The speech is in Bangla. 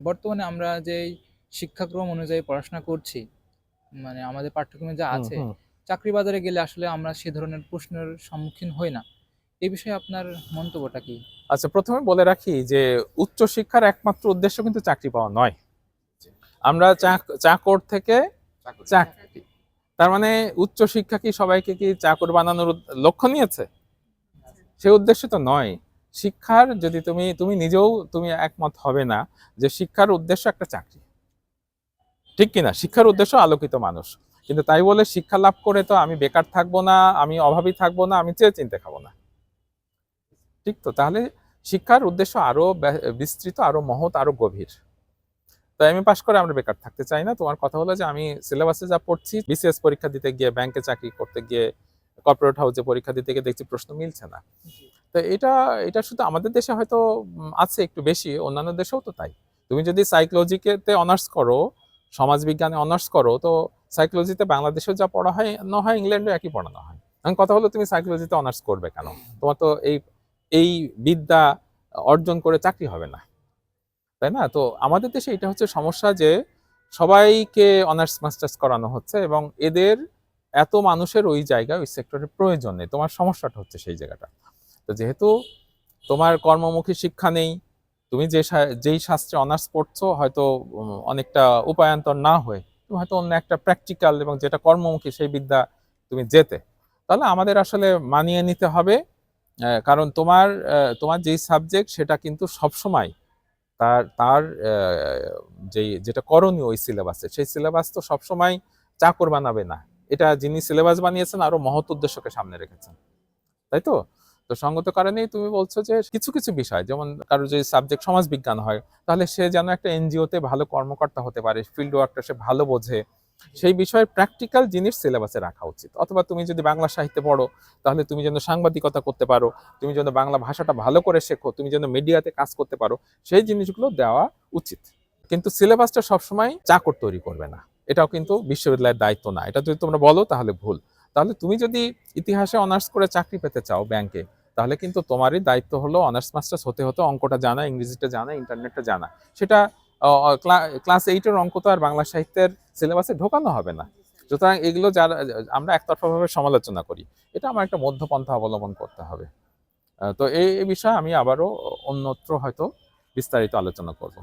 বর্তমানে আমরা যে শিক্ষাক্রম অনুযায়ী পড়াশোনা করছি মানে আমাদের পাঠ্যক্রমে যা আছে। চাকরি বাজারে গেলে আসলে আমরা সে ধরনের প্রশ্নের সম্মুখীন হই না। এ বিষয়ে আপনার মন্তব্যটা কি? আচ্ছা প্রথমে বলে রাখি যে উচ্চ শিক্ষার একমাত্র উদ্দেশ্য কিন্তু চাকরি পাওয়া নয়। আমরা চাকর থেকে চাকরি। তার মানে উচ্চ শিক্ষা কি সবাইকে কি চাকর বানানোর লক্ষ্য নিয়েছে? সে উদ্দেশ্য তো নয়। শিক্ষার যদি তুমি তুমি নিজেও তুমি একমত হবে না যে শিক্ষার উদ্দেশ্য একটা চাকরি। ঠিক কিনা? শিক্ষার উদ্দেশ্য আলোকিত মানুষ। কিন্তু তাই বলে শিক্ষা লাভ করে তো আমি বেকার থাকব না আমি অভাবী থাকব না আমি চেয়ে চিনতে খাব না। ঠিক তো? তাহলে শিক্ষার উদ্দেশ্য আরও বিস্তৃত আরও মহৎ আরও গভীর। তো আমি পাশ করে আমরা বেকার থাকতে চাই না। তোমার কথা হলো যে আমি সিলেবাসে যা পড়ছি বিসিএস পরীক্ষা দিতে গিয়ে ব্যাংকে চাকরি করতে গিয়ে কর্পোরেট হাউসে পরীক্ষা দিতে গিয়ে দেখছি প্রশ্ন মিলছে না। তো এটা এটা শুধু আমাদের দেশে হয়তো আছে একটু বেশি, অন্যান্য দেশেও তো তাই। তুমি যদি সাইকোলজিতে অনার্স করো, সমাজবিজ্ঞানে অনার্স করো, তো সাইকোলজিতে বাংলাদেশেও যা পড়া হয়, না হয় ইংল্যান্ডে একই পড়ানো হয়। এখন কথা হলো তুমি সাইকোলজিতে অনার্স করবে কেন? তোমার তো এই এই বিদ্যা অর্জন করে চাকরি হবে না। তাই না? তো আমাদের দেশে এটা হচ্ছে সমস্যা যে, সবাইকে অনার্স মাস্টার্স করানো হচ্ছে এবং এদের এত মানুষের ওই জায়গায় ওই সেক্টরের প্রয়োজন নেই। তোমার সমস্যাটা হচ্ছে সেই জায়গাটা। তো যেহেতু তোমার কর্মমুখী শিক্ষা নেই, তুমি যে যেই শাস্ত্রে অনার্স পড়ছো, হয়তো অনেকটা উপায়ান্তর না হয়ে, তুমি হয়তো অন্য একটা প্র্যাকটিক্যাল এবং যেটা কর্মমুখী সেই বিদ্যা তুমি যেতে। তাহলে আমাদের আসলে মানিয়ে নিতে হবে কারণ তোমার তোমার যেই সাবজেক্ট সেটা কিন্তু সবসময় তার তার যেই, যেটা করণীয় ওই সিলেবাসে সেই সিলেবাস তো সবসময় চাকর বানাবে না। এটা যিনি সিলেবাস বানিয়েছেন, আরও মহৎ উদ্দেশ্যকে সামনে রেখেছেন। তাই তো? তো সঙ্গত কারণেই তুমি বলছো যে কিছু কিছু বিষয়, যেমন কারও যদি সাবজেক্ট সমাজ বিজ্ঞান হয়, তাহলে সে যেন একটা এনজিওতে ভালো কর্মকর্তা হতে পারে ফিল্ড ওয়ার্কটা সে ভালো বোঝে, সেই বিষয়ে প্র্যাকটিক্যাল জিনিস সিলেবাসে রাখা উচিত। অথবা তুমি যদি বাংলা সাহিত্যে পড়ো, তাহলে তুমি যেন সাংবাদিকতা করতে পারো, তুমি যেন বাংলা ভাষাটা ভালো করে শেখো, তুমি যেন মিডিয়াতে কাজ করতে পারো, সেই জিনিসগুলো দেওয়া উচিত। কিন্তু সিলেবাসটা সবসময় চাকর তৈরি করবে না। এটাও কিন্তু বিশ্ববিদ্যালয়ের দায়িত্ব না। এটা যদি তোমরা বলো, তাহলে ভুল। তাহলে তুমি যদি ইতিহাসে অনার্স করে চাকরি পেতে চাও ব্যাংকে তাহলে কিন্তু তোমারই দায়িত্ব হলো অনার্স মাস্টার্স হতে হতে অঙ্কটা জানা, ইংরেজিটা জানা ইন্টারনেটটা জানা। সেটা ক্লাস এইটের অঙ্ক তো আর বাংলা সাহিত্যের সিলেবাসে ঢোকানো হবে না। সুতরাং এগুলো যারা, আমরা একতরফাভাবে সমালোচনা করি। এটা আমার একটা মধ্যপন্থা অবলম্বন করতে হবে। তো এই বিষয়ে আমি আবারও অন্যত্র হয়তো বিস্তারিত আলোচনা করব।